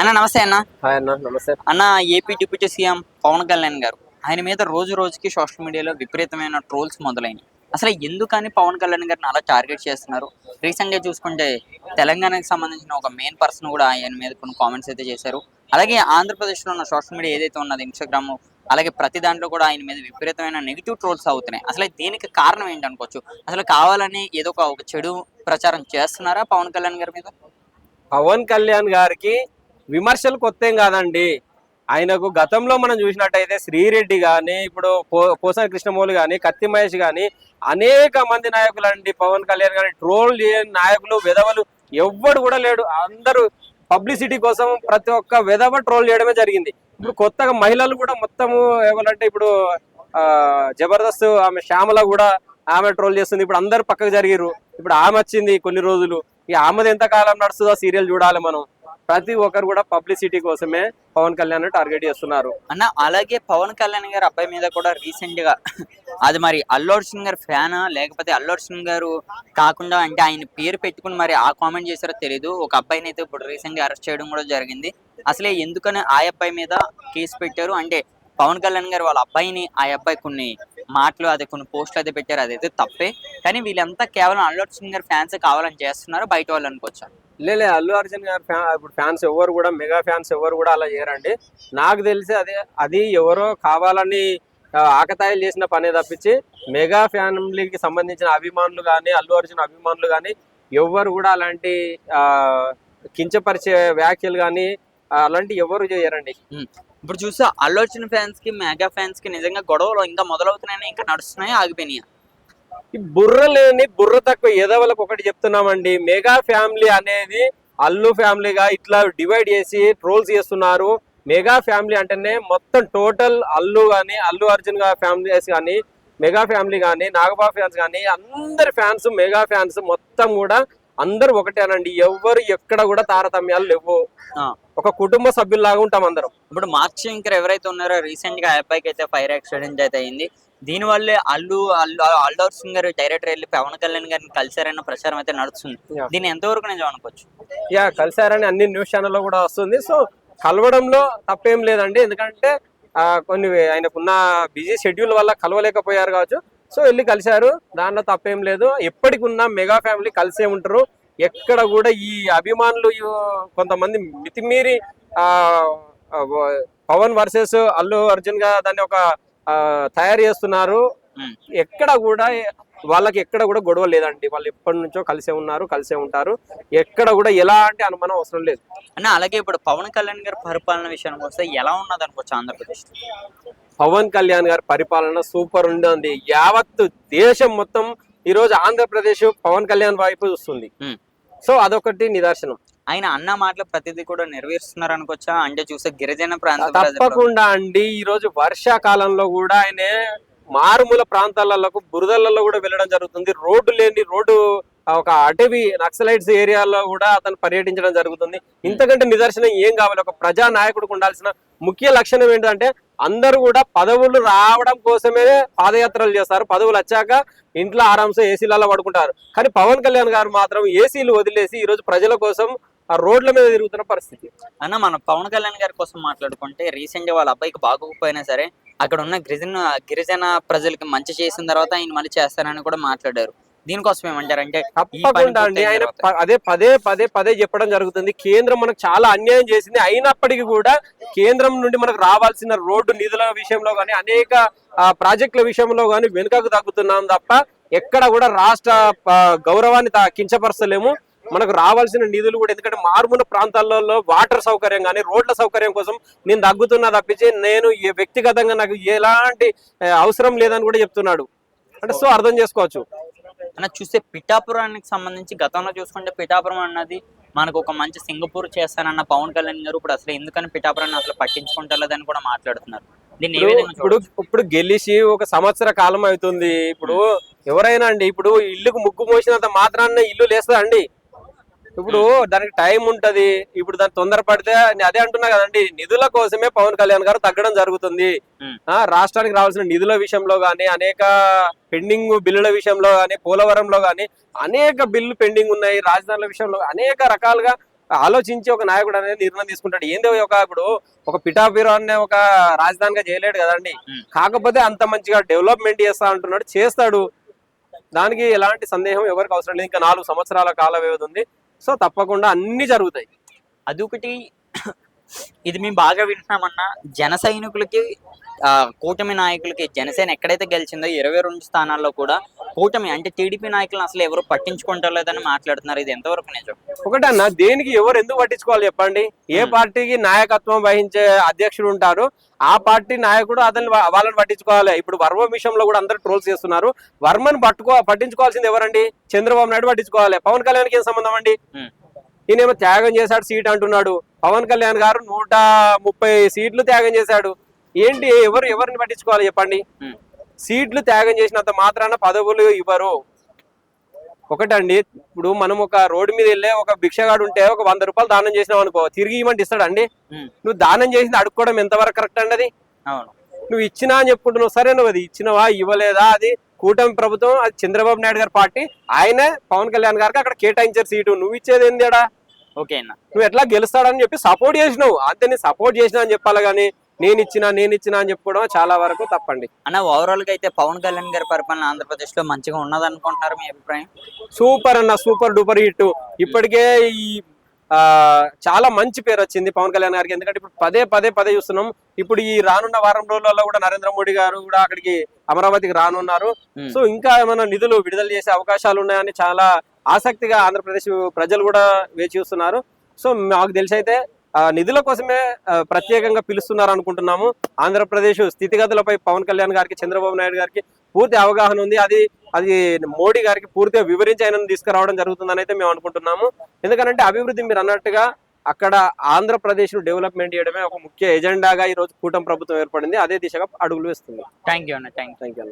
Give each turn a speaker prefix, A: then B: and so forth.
A: అన్న నమస్తే అన్న.
B: హాయ్ అన్న నమస్తే.
A: అన్న AP deputy CM Pawan Kalyan garu ఆయన మీద రోజు రోజుకి సోషల్ మీడియాలో విపరీతమైన ట్రోల్స్ మొదలైనవి అసలు ఎందుకని పవన్ కళ్యాణ్ గారిని అలా టార్గెట్ చేస్తున్నారు? రీసెంట్గా చూసుకుంటే తెలంగాణకి సంబంధించిన ఒక మెయిన్ పర్సన్ కూడా ఆయన మీద కొన్ని కామెంట్స్ అయితే చేశారు. అలాగే ఆంధ్రప్రదేశ్లో ఉన్న సోషల్ మీడియా ఏదైతే ఉన్నది ఇన్స్టాగ్రామ్ అలాగే ప్రతి దాంట్లో కూడా ఆయన మీద విపరీతమైన నెగిటివ్ ట్రోల్స్ అవుతున్నాయి. అసలు దీనికి కారణం ఏంటి అనుకోవచ్చు? అసలు కావాలని ఏదో ఒక చెడు ప్రచారం చేస్తున్నారా పవన్ కళ్యాణ్ గారి మీద?
B: పవన్ కళ్యాణ్ గారికి విమర్శలు కొత్త కాదండి. ఆయనకు గతంలో మనం చూసినట్టయితే శ్రీరెడ్డి కానీ ఇప్పుడు పోసన కృష్ణమౌళి కానీ కత్తి మహేష్ కానీ అనేక మంది నాయకులు అండి పవన్ కళ్యాణ్ కానీ ట్రోల్ చేయని నాయకులు విధవలు ఎవ్వడు కూడా లేడు. అందరూ పబ్లిసిటీ కోసం ప్రతి ఒక్క విధవ ట్రోల్ చేయడమే జరిగింది. ఇప్పుడు కొత్తగా మహిళలు కూడా మొత్తము ఏమంటే ఇప్పుడు ఆ జబర్దస్త్ ఆమె శ్యామల కూడా ఆమె ట్రోల్ చేస్తుంది. ఇప్పుడు అందరు పక్కకు జరిగిర్రు. ఇప్పుడు ఆమె వచ్చింది కొన్ని రోజులు. ఈ ఆమెది ఎంత కాలం నడుస్తుందో సీరియల్ చూడాలి మనం. ప్రతి ఒక్కరు కూడా పబ్లిసిటీ కోసమే పవన్ కళ్యాణ్ టార్గెట్ చేస్తున్నారు.
A: అన్న అలాగే పవన్ కళ్యాణ్ గారు అబ్బాయి మీద కూడా రీసెంట్గా అది మరి అల్లు అర్జున్ గారు ఫ్యానా లేకపోతే అల్లు అర్జున్ గారు కాకుండా అంటే ఆయన పేరు పెట్టుకుని మరి ఆ కామెంట్ చేశారో తెలియదు ఒక అబ్బాయిని అయితే ఇప్పుడు రీసెంట్గా అరెస్ట్ చేయడం కూడా జరిగింది. అసలే ఎందుకని ఆ అబ్బాయి మీద కేసు పెట్టారు? అంటే పవన్ కళ్యాణ్ గారు వాళ్ళ అబ్బాయిని ఆ అబ్బాయి కొన్ని మాటలు అదే కొన్ని పోస్టులు అయితే పెట్టారు. అదైతే తప్పే. కానీ వీళ్ళంతా కేవలం అల్లు అర్జున్ గారు ఫ్యాన్స్ కావాలని చేస్తున్నారు. బయట వాళ్ళు అనుకోవచ్చు?
B: లేలే అల్లు అర్జున్ గారు ఫ్యా ఇప్పుడు ఫ్యాన్స్ ఎవరు కూడా మెగా ఫ్యాన్స్ ఎవరు కూడా అలా చేయరండి. నాకు తెలిసి అదే అది ఎవరో కావాలని ఆకతాయిలు చేసిన పనే తప్పించి మెగా ఫ్యామిలీకి సంబంధించిన అభిమానులు కానీ అల్లు అర్జున్ అభిమానులు కానీ ఎవ్వరు కూడా అలాంటి ఆ, కించపరిచే వ్యాఖ్యలు కానీ అలాంటి ఎవరు చేయరండి.
A: ఇప్పుడు చూస్తే అల్లు అర్జున్ ఫ్యాన్స్కి మెగా ఫ్యాన్స్కి నిజంగా గొడవలు ఇంకా మొదలవుతున్నాయని ఇంకా నడుస్తున్నాయి ఆగిపోయినాయి?
B: ఈ బుర్ర లేని బుర్ర తక్కువ ఎదవలకు ఒకటి చెప్తున్నామండి. మెగా ఫ్యామిలీ అనేది అల్లు ఫ్యామిలీగా ఇట్లా డివైడ్ చేసి ట్రోల్స్ చేస్తున్నారు. మెగా ఫ్యామిలీ అంటేనే మొత్తం టోటల్ అల్లు కానీ అల్లు అర్జున్గా ఫ్యామిలీస్ కానీ మెగా ఫ్యామిలీ కానీ నాగబాబు ఫ్యాన్స్ కానీ అందరి ఫ్యాన్స్ మెగా ఫ్యాన్స్ మొత్తం కూడా అందరు ఒకటేనండి. ఎవ్వరు ఎక్కడ కూడా తారతమ్యాలు లేవు. ఒక కుటుంబ సభ్యుల్లాగా ఉంటాం అందరం.
A: ఇప్పుడు మార్క్ శంకర్ ఎవరైతే ఉన్నారో రీసెంట్గా అబ్బాయికి అయితే ఫైర్ యాక్సిడెంట్ అయితే అయింది. దీని వల్లే అల్లు అల్లు అల్లు అర్జున్ గారు డైరెక్టర్ వెళ్ళి పవన్ కళ్యాణ్ గారిని కలిశారన్న ప్రచారం అయితే నడుస్తుంది. దీన్ని ఎంతవరకు నిజం అనుకోవచ్చు
B: యా కలిసారని అన్ని న్యూస్ ఛానల్లో కూడా వస్తుంది. సో కలవడంలో తప్పేం లేదండి. ఎందుకంటే కొన్ని ఆయనకున్న బిజీ షెడ్యూల్ వల్ల కలవలేకపోయారు కావచ్చు. సో వెళ్ళి కలిశారు. దాంట్లో తప్పేం లేదు. ఎప్పటికి ఉన్న మెగా ఫ్యామిలీ కలిసే ఉంటారు. ఎక్కడ కూడా ఈ అభిమానులు కొంతమంది మితిమీరి పవన్ వర్సెస్ అల్లు అర్జున్గా దాన్ని ఒక తయారు చేస్తున్నారు. ఎక్కడ కూడా వాళ్ళకి ఎక్కడ కూడా గొడవ లేదండి. వాళ్ళు ఎప్పటి నుంచో కలిసే ఉన్నారు కలిసే ఉంటారు. ఎక్కడ కూడా ఎలాంటి అనుమానం అవసరం లేదు.
A: అన్న అలాగే ఇప్పుడు పవన్ కళ్యాణ్ గారి పరిపాలన విషయానికి వస్తే ఎలా ఉన్నది అనుకోవచ్చు ఆంధ్రప్రదేశ్?
B: పవన్ కళ్యాణ్ గారి పరిపాలన సూపర్ ఉంది యావత్తు దేశం మొత్తం ఈ రోజు ఆంధ్రప్రదేశ్ పవన్ కళ్యాణ్ వైపు చూస్తుంది. సో అదొకటి నిదర్శనం.
A: ఆయన అన్న మాటలు ప్రతిదీ కూడా నెరవేరుస్తున్నారు అనుకోవచ్చా? అంటే చూసే గిరిజన ప్రాంతం
B: తప్పకుండా అండి. ఈ రోజు వర్షాకాలంలో కూడా ఆయన మారుమూల ప్రాంతాలలో బురదలలో కూడా వెళ్ళడం జరుగుతుంది. రోడ్డు లేని రోడ్డు ఒక అటవీ నక్సలైట్స్ ఏరియాలో కూడా అతను పర్యటించడం జరుగుతుంది. ఇంతకంటే నిదర్శనం ఏం కావాలి? ఒక ప్రజా నాయకుడికి ఉండాల్సిన ముఖ్య లక్షణం ఏంటంటే అందరూ కూడా పదవులు రావడం కోసమే పాదయాత్రలు చేస్తారు. పదవులు వచ్చాక ఇంట్లో ఆరాంసే ఏసీలలో పడుకుంటారు. కానీ పవన్ కళ్యాణ్ గారు మాత్రం ఏసీలు వదిలేసి ఈ రోజు ప్రజల కోసం ఆ రోడ్ల మీద తిరుగుతున్న పరిస్థితి.
A: అన్న మనం పవన్ కళ్యాణ్ గారి కోసం మాట్లాడుకుంటే రీసెంట్గా వాళ్ళ అబ్బాయికి బాగోకపోయినా సరే అక్కడ ఉన్న గిరిజన గిరిజన ప్రజలకి మంచి చేసిన తర్వాత ఆయన మళ్ళీ చేస్తారని కూడా మాట్లాడారు. దీనికోసం ఏమంటారు అంటే ఈ పని
B: తప్పకుండా అండి. ఆయన అదే పదే పదే పదే చెప్పడం జరుగుతుంది. కేంద్రం మనకు చాలా అన్యాయం చేసింది. అయినప్పటికీ కూడా కేంద్రం నుండి మనకు రావాల్సిన రోడ్డు నిధుల విషయంలో కానీ అనేక ప్రాజెక్టుల విషయంలో కానీ వెనుకకు తగ్గుతున్నాం తప్ప ఎక్కడ కూడా రాష్ట్ర గౌరవాన్ని కించపరచలేము. మనకు రావాల్సిన నిధులు కూడా ఎందుకంటే మారుమూల ప్రాంతాలలో వాటర్ సౌకర్యం కానీ రోడ్ల సౌకర్యం కోసం నేను తగ్గుతున్నా తప్పించి నేను వ్యక్తిగతంగా నాకు ఎలాంటి అవసరం లేదని కూడా చెప్తున్నాడు. అంటే సో అర్థం చేసుకోవచ్చు.
A: అన్న చూస్తే పిఠాపురానికి సంబంధించి గతంలో చూసుకుంటే పిఠాపురం అన్నది మనకు ఒక మంచి సింగపూర్ చేస్తానన్న పవన్ కళ్యాణ్ గారు ఇప్పుడు అసలు ఎందుకని పిఠాపురాన్ని అసలు పట్టించుకుంటలేదని కూడా మాట్లాడుతున్నారు.
B: ఇప్పుడు ఇప్పుడు గెలిచి ఒక సంవత్సర కాలం అవుతుంది. ఇప్పుడు ఎవరైనా అండి ఇప్పుడు ఇల్లుకు ముగ్గు మోసినంత మాత్రాన ఇల్లు లేస్తుందా అండి ఇప్పుడు దానికి టైం ఉంటది. ఇప్పుడు దాన్ని తొందరపడితే నేను అదే అంటున్నా కదండి. నిధుల కోసమే పవన్ కళ్యాణ్ గారు తగ్గడం జరుగుతుంది. ఆ రాష్ట్రానికి రావాల్సిన నిధుల విషయంలో గానీ అనేక పెండింగ్ బిల్లుల విషయంలో గానీ పోలవరంలో గానీ అనేక బిల్లు పెండింగ్ ఉన్నాయి. రాజధానుల విషయంలో అనేక రకాలుగా ఆలోచించి ఒక నాయకుడు అనేది నిర్ణయం తీసుకుంటాడు. ఏందో ఒక ఇప్పుడు ఒక పిఠాపిరో అనే ఒక రాజధానిగా చేయలేడు కదండి. కాకపోతే అంత మంచిగా డెవలప్మెంట్ చేస్తా అంటున్నాడు. చేస్తాడు. దానికి ఎలాంటి సందేహం ఎవరికి అవసరం లేదు. ఇంకా నాలుగు సంవత్సరాల కాల వ్యవధి ఉంది. సో తప్పకుండా అన్ని జరుగుతాయి.
A: అదొకటి ఇది మేము బాగా వింటున్నామన్నా జన సైనికులకి కూటమి నాయకులకి జనసేన ఎక్కడైతే గెలిచిందో ఇరవై రెండు స్థానాల్లో కూడా కూటమి అంటే టీడీపీ నాయకులను అసలు ఎవరు పట్టించుకుంటలేదని మాట్లాడుతున్నారు. ఇది ఎంతవరకు నిజం?
B: ఒకటన్నా దేనికి ఎవరు ఎందుకు పట్టించుకోవాలి చెప్పండి? ఏ. పార్టీకి నాయకత్వం వహించే అధ్యక్షుడు ఉంటారు ఆ పార్టీ నాయకుడు అతను వాళ్ళని పట్టించుకోవాలి. ఇప్పుడు వర్మ విషయంలో కూడా అందరు ట్రోల్స్ చేస్తున్నారు. వర్మని పట్టుకో పట్టించుకోవాల్సింది ఎవరండి? చంద్రబాబు నాయుడు పట్టించుకోవాలి. పవన్ కళ్యాణ్కి ఏం సంబంధం అండి. ఈయనేమో త్యాగం చేశాడు సీట్ అంటున్నాడు. పవన్ కళ్యాణ్ గారు నూట ముప్పై సీట్లు త్యాగం చేశాడు. ఏంటి ఎవరు ఎవరిని పట్టించుకోవాలి చెప్పండి. సీట్లు త్యాగం చేసినంత మాత్రాన పదవులు ఇవ్వరు. ఒకటండి ఇప్పుడు మనం ఒక రోడ్డు మీద వెళ్ళే ఒక భిక్షగాడు ఉంటే ఒక వంద రూపాయలు దానం చేసినావు అనుకో తిరిగి ఇవ్వమంటే ఇస్తాడండి. నువ్వు దానం చేసింది అడుక్కోవడం ఎంతవరకు కరెక్ట్ అండి అది? నువ్వు ఇచ్చినా అని చెప్పుకుంటున్నావు సరే నువ్వు అది ఇచ్చినవా ఇవ్వలేదా అది కూటమి ప్రభుత్వం అది చంద్రబాబు నాయుడు గారి పార్టీ ఆయనే పవన్ కళ్యాణ్ గారికి అక్కడ కేటాయించారు సీటు. నువ్వు ఇచ్చేది
A: అన్న
B: నువ్వు ఎట్లా గెలుస్తాడని చెప్పి సపోర్ట్ చేసినావు. అంతే నేను సపోర్ట్ చేసినా అని చెప్పాలి కానీ నేను ఇచ్చినా నేను ఇచ్చినా అని చెప్పుకోవడం చాలా వరకు తప్పండి.
A: అన్న ఓవరాల్గా అయితే పవన్ కళ్యాణ్ గారి పరిపాలన ఆంధ్రప్రదేశ్లో మంచిగా ఉన్నది అనుకుంటున్నారు మీ అభిప్రాయం?
B: సూపర్ అన్న సూపర్ డూపర్ హిట్. ఇప్పటికే ఈ చాలా మంచి పేరు వచ్చింది పవన్ కళ్యాణ్ గారికి. ఎందుకంటే ఇప్పుడు పదే పదే పదే చూస్తున్నాం. ఇప్పుడు ఈ రానున్న వారం రోజులలో కూడా నరేంద్ర మోడీ గారు కూడా అక్కడికి అమరావతికి రానున్నారు. సో ఇంకా ఏమైనా నిధులు విడుదల చేసే అవకాశాలు ఉన్నాయని చాలా ఆసక్తిగా ఆంధ్రప్రదేశ్ ప్రజలు కూడా వేచి చూస్తున్నారు. సో మాకు తెలిసి అయితే నిధుల కోసమే ప్రత్యేకంగా పిలుస్తున్నారు అనుకుంటున్నాము. ఆంధ్రప్రదేశ్ స్థితిగతులపై పవన్ కళ్యాణ్ గారికి చంద్రబాబు నాయుడు గారికి పూర్తి అవగాహన ఉంది. అది అది మోడీ గారికి పూర్తిగా వివరించి ఆయనను తీసుకురావడం జరుగుతుందని అయితే మేము అనుకుంటున్నాము. ఎందుకంటే అభివృద్ధి మీరు అన్నట్టుగా అక్కడ ఆంధ్రప్రదేశ్ను డెవలప్మెంట్ చేయడమే ఒక ముఖ్య ఎజెండాగా ఈ రోజు కూటమి ప్రభుత్వం ఏర్పడింది. అదే దిశగా అడుగులు వేస్తుంది.
A: థ్యాంక్ యూ అన్న
B: థ్యాంక్ యూ.